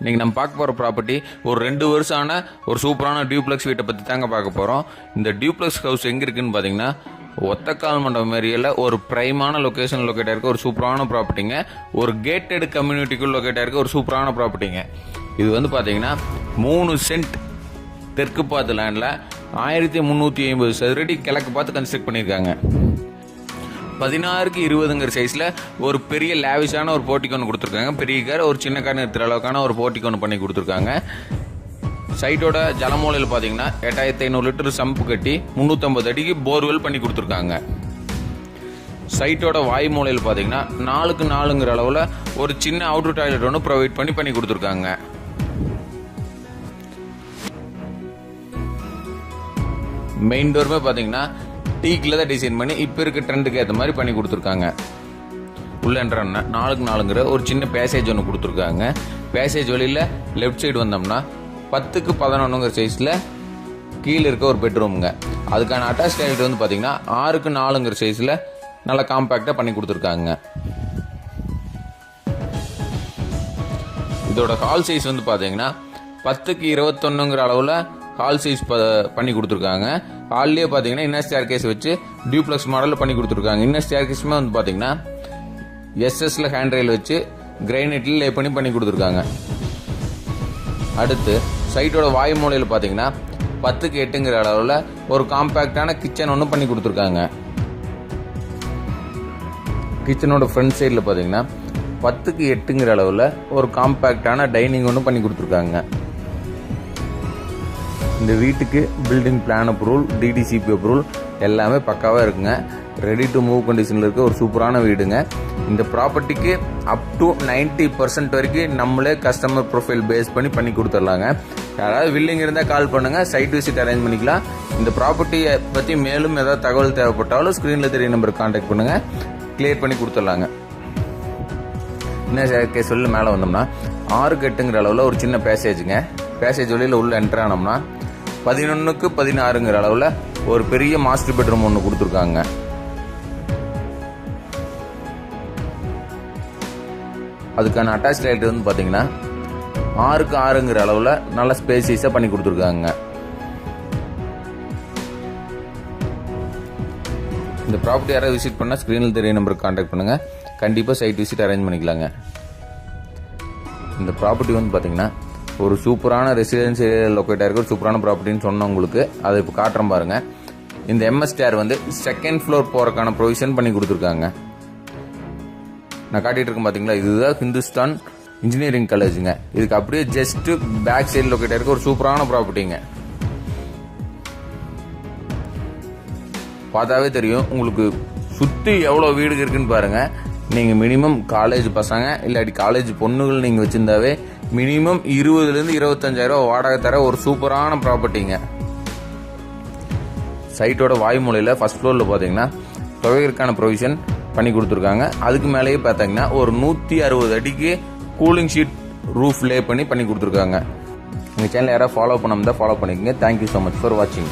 இன்றைக்கி நம்ம பார்க்க போகிற ப்ராப்பர்ட்டி ஒரு ரெண்டு வருஷம் ஆன ஒரு சூப்பரான டியூப்ளெக்ஸ் வீட்டை பற்றி தாங்க பார்க்க போகிறோம் இந்த டியூப்ளெக்ஸ் ஹவுஸ் எங்கே இருக்குதுன்னு பார்த்தீங்கன்னா ஒத்தக்கால் மண்டபம் ஏரியாவில் ஒரு ப்ரைமான லொக்கேஷன் லொக்கேட் ஆயிருக்க ஒரு சூப்பரான ப்ராப்பர்ட்டிங்க ஒரு கேட்டட் கம்யூனிட்டிக்குள் லொக்கேட் இருக்க ஒரு சூப்பரான ப்ராப்பர்ட்டிங்க இது வந்து பார்த்தீங்கன்னா மூணு சென்ட் தெற்கு பார்த்து லேண்டில் ஆயிரத்தி முந்நூற்றி ஐம்பது சதுரடி கிழக்கு பார்த்து கன்ஸ்ட்ரக்ட் பண்ணியிருக்காங்க. பதினாறுக்கு இருபதுங்கிற சைஸில் ஒரு பெரிய லேவிஷான ஒரு போட்டிக்கு ஒன்று கொடுத்துருக்காங்க. பெரிய கார் ஒரு சின்ன கார் நிறுத்துற அளவுக்கான ஒரு போட்டிக்கு ஒன்று பண்ணி கொடுத்துருக்காங்க. சைட்டோட ஜலமூலையில் பார்த்தீங்கன்னா எட்டாயிரத்தி ஐநூறு லிட்டர் சம்பு கட்டி முந்நூற்றம்பது அடிக்கு போர்வெல் பண்ணி கொடுத்துருக்காங்க. சைட்டோட வாய் மூலையில் பார்த்தீங்கன்னா நாலுக்கு நாலுங்கிற அளவில் ஒரு சின்ன அவுட்டர் டாய்லெட் ஒன்று ப்ரொவைட் பண்ணி பண்ணி கொடுத்துருக்காங்க. மெயின் டோருமே பார்த்தீங்கன்னா டீக்கில் தான் டிசைன் பண்ணி இப்போ இருக்க ட்ரெண்டுக்கு ஏற்ற மாதிரி பண்ணி கொடுத்துருக்காங்க. உள்ளன்ற நாலுக்கு நாலுங்கிற ஒரு சின்ன பேசேஜ் ஒன்று கொடுத்துருக்காங்க. பேசேஜ் வழியில் லெஃப்ட் சைடு வந்தோம்னா பத்துக்கு பதினொன்றுங்கிற சைஸில் கீழே இருக்க ஒரு பெட்ரூமுங்க அதுக்கான அட்டாச் டாய்லெட் வந்து பார்த்தீங்கன்னா ஆறுக்கு நாலுங்கிற சைஸில் நல்லா காம்பேக்டாக பண்ணி கொடுத்துருக்காங்க. இதோட ஹால் சைஸ் வந்து பார்த்தீங்கன்னா பத்துக்கு இருபத்தொன்னுங்கிற அளவில் ஹால் சைஸ் ப பண்ணி கொடுத்துருக்காங்க. ஹால்லேயே பார்த்தீங்கன்னா இன்னர் ஸ்டேர் கேஸ் வச்சு டியூப்ளக்ஸ் மாடலில் பண்ணி கொடுத்துருக்காங்க. இன்னர் ஸ்டேர் கேஸுமே வந்து பார்த்தீங்கன்னா எஸ்எஸ்ல ஹேண்ட் ரயில் வச்சு கிரைனைட்டில் லே பண்ணி பண்ணி கொடுத்துருக்காங்க. அடுத்து சைட்டோட வாயு மூலையில் பார்த்தீங்கன்னா பத்துக்கு எட்டுங்கிற அளவில் ஒரு காம்பேக்டான கிச்சன் ஒன்று பண்ணி கொடுத்துருக்காங்க. கிச்சனோட ஃப்ரண்ட் சைடில் பார்த்தீங்கன்னா பத்துக்கு எட்டுங்கிற அளவில் ஒரு காம்பேக்டான டைனிங் ஒன்று பண்ணி கொடுத்துருக்காங்க. இந்த வீட்டுக்கு building plan approval DTCP approval எல்லாமே பக்காவாக இருக்குங்க. ரெடி டு மூவ் கண்டிஷனில் இருக்க ஒரு சூப்பரான வீடுங்க. இந்த ப்ராப்பர்ட்டிக்கு அப் டு நைன்டி பர்சன்ட் வரைக்கும் நம்மளே கஸ்டமர் ப்ரொஃபைல் பேஸ் பண்ணி பண்ணி கொடுத்துடலாங்க. யாராவது வில்லிங் இருந்தால் கால் பண்ணுங்கள் சைட் விசிட் அரேஞ்ச் பண்ணிக்கலாம். இந்த ப்ராப்பர்ட்டியை பற்றி மேலும் ஏதாவது தகவல் தேவைப்பட்டாலும் ஸ்க்ரீனில் தெரிய நம்பருக்கு காண்டாக்ட் பண்ணுங்கள் கிளியர் பண்ணி கொடுத்துடலாங்க. என்ன கேஸ் சொல்லி மேலே வந்தோம்னா ஆறு கட்டுங்கிற அளவில் ஒரு சின்ன பேசேஜுங்க பேசேஜ் வழியில் உள்ளே என்ட்ரு ஆனோம்னா பதினொன்றுக்கு பதினாறுங்கிற அளவில் ஒரு பெரிய மாஸ்டர் பெட்ரூம் ஒன்று கொடுத்துருக்காங்க. அதுக்கான அட்டாச் லைட் வந்து பார்த்தீங்கன்னா ஆறுக்கு ஆறுங்கிற அளவில் நல்ல ஸ்பேசியஸாக பண்ணி கொடுத்துருக்காங்க. இந்த ப்ராப்பர்ட்டி யாராவது விசிட் பண்ணால் ஸ்க்ரீனில் தெரிய நம்பருக்கு காண்டாக்ட் பண்ணுங்கள் கண்டிப்பாக சைட் விசிட் அரேஞ்ச் பண்ணிக்கலாங்க. இந்த ப்ராப்பர்ட்டி வந்து பார்த்தீங்கன்னா ஒரு சூப்பரான ரெசிடென்சி லொக்கேட்டாக இருக்க ஒரு சூப்பரான ப்ராப்பர்ட்டின்னு சொன்னேன் உங்களுக்கு. அதை இப்போ காட்டுறேன் பாருங்க. இந்த எம்எஸ்டிஆர் வந்து செகண்ட் ஃப்ளோர் போகிறக்கான ப்ரொவிஷன் பண்ணி கொடுத்துருக்காங்க. நான் காட்டிகிட்டு இருக்கேன் பார்த்தீங்களா இதுதான் ஹிந்துஸ்தான் இன்ஜினியரிங் காலேஜுங்க இதுக்கு அப்படியே ஜஸ்ட் பேக் சைடு லொக்கேட்டாக இருக்க ஒரு சூப்பரான ப்ராப்பர்ட்டிங்க பார்த்தாவே தெரியும். உங்களுக்கு சுற்றி எவ்வளோ வீடு இருக்குன்னு பாருங்கள் நீங்கள் மினிமம் காலேஜ் பசங்க இல்லாட்டி காலேஜ் பொண்ணுகள் நீங்கள் வச்சுருந்தாவே மினிமம் இருபதுலேருந்து இருபத்தஞ்சாயிரம் வாடகை தர ஒரு சூப்பரான ப்ராப்பர்ட்டிங்க சைட்டோட வாய்மூலையில் ஃபஸ்ட் ஃப்ளோரில் பார்த்தீங்கன்னா துவையற்கான ப்ரொவிஷன் பண்ணி கொடுத்துருக்காங்க. அதுக்கு மேலேயே பார்த்தீங்கன்னா ஒரு நூற்றி அறுபது அடிக்கு கூலிங் ஷீட் ரூஃப் லே பண்ணி பண்ணி கொடுத்துருக்காங்க. எங்கள் சேனல் யாராவது ஃபாலோ பண்ணாமல் தான் ஃபாலோ பண்ணிக்கோங்க தேங்க்யூ ஸோ மச் ஃபார் வாட்சிங்